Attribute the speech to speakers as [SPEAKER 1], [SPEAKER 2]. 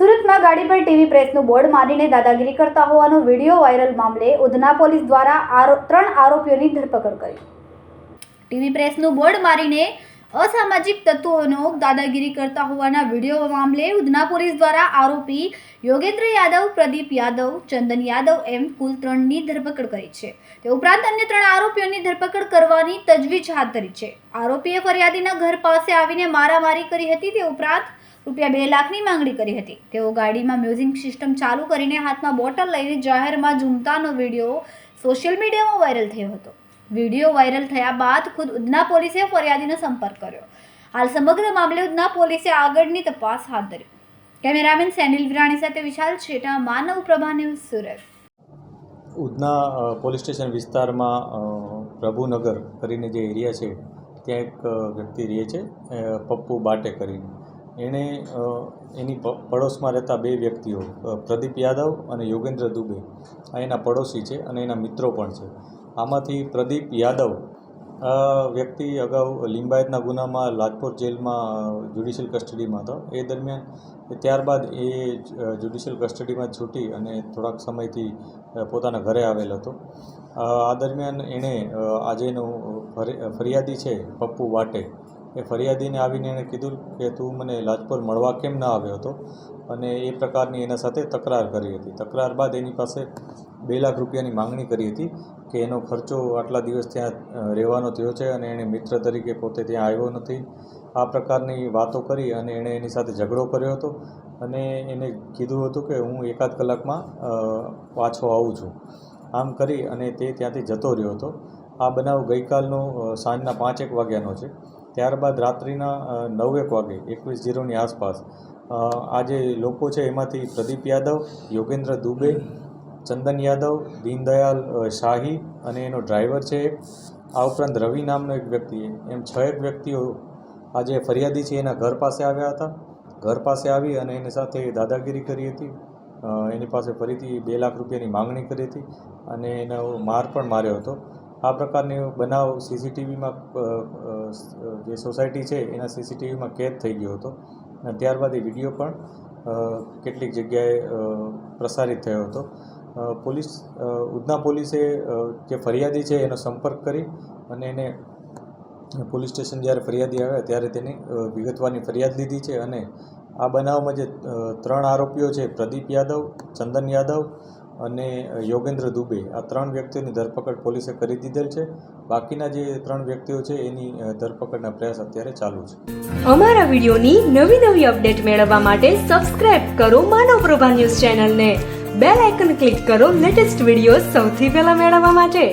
[SPEAKER 1] સુરતમાં ગાડી પર ટીવી પ્રેસનું બોર્ડ મારીને દાદાગીરી કરતા હોવાનો વીડિયો વાયરલ મામલે ઉધના પોલીસ દ્વારા ત્રણ આરોપીઓની ધરપકડ કરી. ટીવી પ્રેસનું બોર્ડ મારીને અસામાજિક તત્વોનો દાદાગીરી કરતા હોવાના વીડિયો મામલે ઉધના પોલીસ દ્વારા આરોપી યોગેન્દ્ર યાદવ, પ્રદીપ યાદવ, ચંદન યાદવ એમ કુલ ત્રણની ધરપકડ કરી છે. તે ઉપરાંત અન્ય ત્રણ આરોપીઓની ધરપકડ કરવાની તજવીજ હાથ ધરી છે. આરોપીએ ફરિયાદીના ઘર પાસે આવીને મારામારી કરી હતી. તે ઉપરાંત રૂપિયા બે લાખની માંગણી કરી હતી. તેઓ ગાડીમાં મ્યુઝિક સિસ્ટમ ચાલુ કરીને હાથમાં બોટલ લઈને જાહેરમાં ઝૂમતાનો વીડિયો સોશિયલ મીડિયામાં વાયરલ થયો હતો. વીડિયો વાયરલ થયા બાદ ખુદ ઉધના પોલીસે ફરિયાદીનો સંપર્ક કર્યો. હાલ સમગ્ર મામલે ઉધના પોલીસે આગળની તપાસ હાથ ધરી. કેમેરામેન સેનિલ વિરાણી સાથે Vishal Chheta, Manav Prabha news Surat.
[SPEAKER 2] Udhna police station વિસ્તારમાં પ્રભુનગર કરીને જે એરિયા છે, ત્યાં એક વ્યક્તિ રહે છે પપ્પુ બાટે કરીને. એણે એની પડોશમાં રહેતા બે વ્યક્તિઓ પ્રદીપ યાદવ અને યોગેન્દ્ર દુબે. આ એના પડોશી છે અને એના મિત્રો પણ છે. આમાંથી પ્રદીપ યાદવ આ વ્યક્તિ અગાઉ લિંબાયતના ગુનામાં લાજપોર જેલમાં જ્યુડિશિયલ કસ્ટડીમાં હતો. એ દરમિયાન ત્યારબાદ એ જ્યુડિશિયલ કસ્ટડીમાં છૂટી અને થોડાક સમયથી પોતાના ઘરે આવેલ હતો. આ દરમિયાન એણે આજેનો ફરિયાદી છે, પપ્પુ વાટે. એ ફરિયાદીને આવીને એણે કીધું કે, તું મને લાજપોર મળવા કેમ ના આવ્યો હતો? અને એ પ્રકારની એના સાથે તકરાર કરી હતી. તકરાર બાદ એની પાસે બે લાખ રૂપિયાની માંગણી કરી હતી કે એનો ખર્ચો આટલા દિવસ ત્યાં રહેવાનો થયો છે અને એણે મિત્ર તરીકે પોતે ત્યાં આવ્યો નથી. આ પ્રકારની વાતો કરી અને એણે એની સાથે ઝઘડો કર્યો હતો અને એને કીધું હતું કે હું એકાદ કલાકમાં પાછો આવું છું. આમ કરી અને તે ત્યાંથી જતો રહ્યો હતો. આ બનાવ ગઈકાલનો સાંજના પાંચેક વાગ્યાનો છે. ત્યારબાદ રાત્રિના નવેક વાગે, એકવીસ જીરોની આસપાસ આ જે લોકો છે એમાંથી પ્રદીપ યાદવ, યોગેન્દ્ર દુબે, ચંદન યાદવ, દીનદયાલ શાહી અને એનો ડ્રાઈવર છે આ ઉપરાંત રવિ નામનો એક વ્યક્તિ એમ છ એક વ્યક્તિઓ આ જે ફરિયાદી છે, એના ઘર પાસે આવ્યા હતા. ઘર પાસે આવી અને એની સાથે દાદાગીરી કરી હતી. એની પાસે ફરીથી બે લાખ રૂપિયાની માંગણી કરી હતી અને એનો માર પણ માર્યો હતો. આ પ્રકારની બનાવ સીસીટીવીમાં જે સોસાયટી છે, એના સીસીટીવીમાં કેદ થઈ ગયો હતો. ત્યારબાદ એ વીડિયો પણ કેટલીક જગ્યાએ પ્રસારિત થયો હતો. પોલીસ ઉધના પોલીસે જે ફરિયાદી છે એનો સંપર્ક કરી અને એને પોલીસ સ્ટેશન જ્યારે ફરિયાદી આવ્યા ત્યારે તેની વિગતવારની ફરિયાદ લીધી છે અને આ બનાવમાં જે ત્રણ આરોપીઓ છે, પ્રદીપ યાદવ, ચંદન યાદવ અને યોગેન્દ્ર દુબે આ ત્રણ વ્યક્તિઓની ધરપકડ પોલીસે કરી દીધેલ છે. બાકીના જે ત્રણ વ્યક્તિઓ છે એની ધરપકડના પ્રયાસ અત્યારે ચાલુ છે.
[SPEAKER 3] અમારા વિડીયોની નવી નવી અપડેટ મેળવવા માટે સબસ્ક્રાઇબ કરો માનવ પ્રભા ન્યૂઝ ચેનલને. બેલ આઇકન ક્લિક કરો લેટેસ્ટ વીડિયો સૌથી પહેલા મેળવવા માટે.